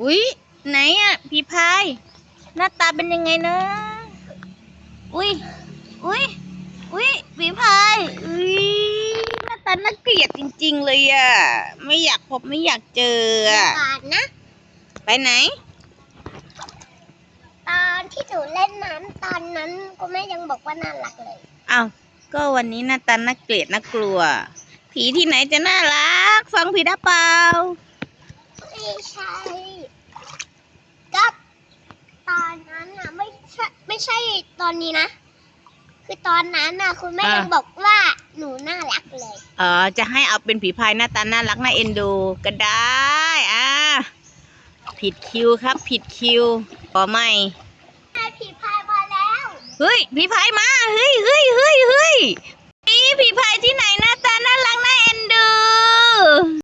อุ๊ย ไหนอะผีพาย หน้าตาเป็นยังไงนะ อุ๊ย อุ๊ย อุ๊ยผีพายอุ๊ยหน้าตาน่าเกลียดจริง ๆ เลยอะไม่อยากพบไม่อยากเจออะก่อนนะ ไปไหน ตอนที่หนูเล่นน้ำตอนนั้นก็แม่ยังบอกว่าน่ารักเลยอ้าวก็วันนี้หน้าตาน่าเกลียดน่ากลัว ผีที่ไหนจะน่ารัก ฟังผีได้เปล่า ไม่ใช่ก็ตอนนั้นน่ะไม่ใช่ ไม่ใช่ตอนนี้นะ คือตอนนั้นน่ะ คุณแม่อ่ายัยังบอกว่าหนูน่ารักเลย เออจะให้เอาเป็นผีพายหน้าตาน่ารักน่าเอ็นดูก็ได้อ่าผิดคิวครับ ผิดคิวขอไม่แม่ผีพายมาแล้ว เฮ้ยผีพายมา เฮ้ยเฮ้ยเฮ้ยเฮ้ย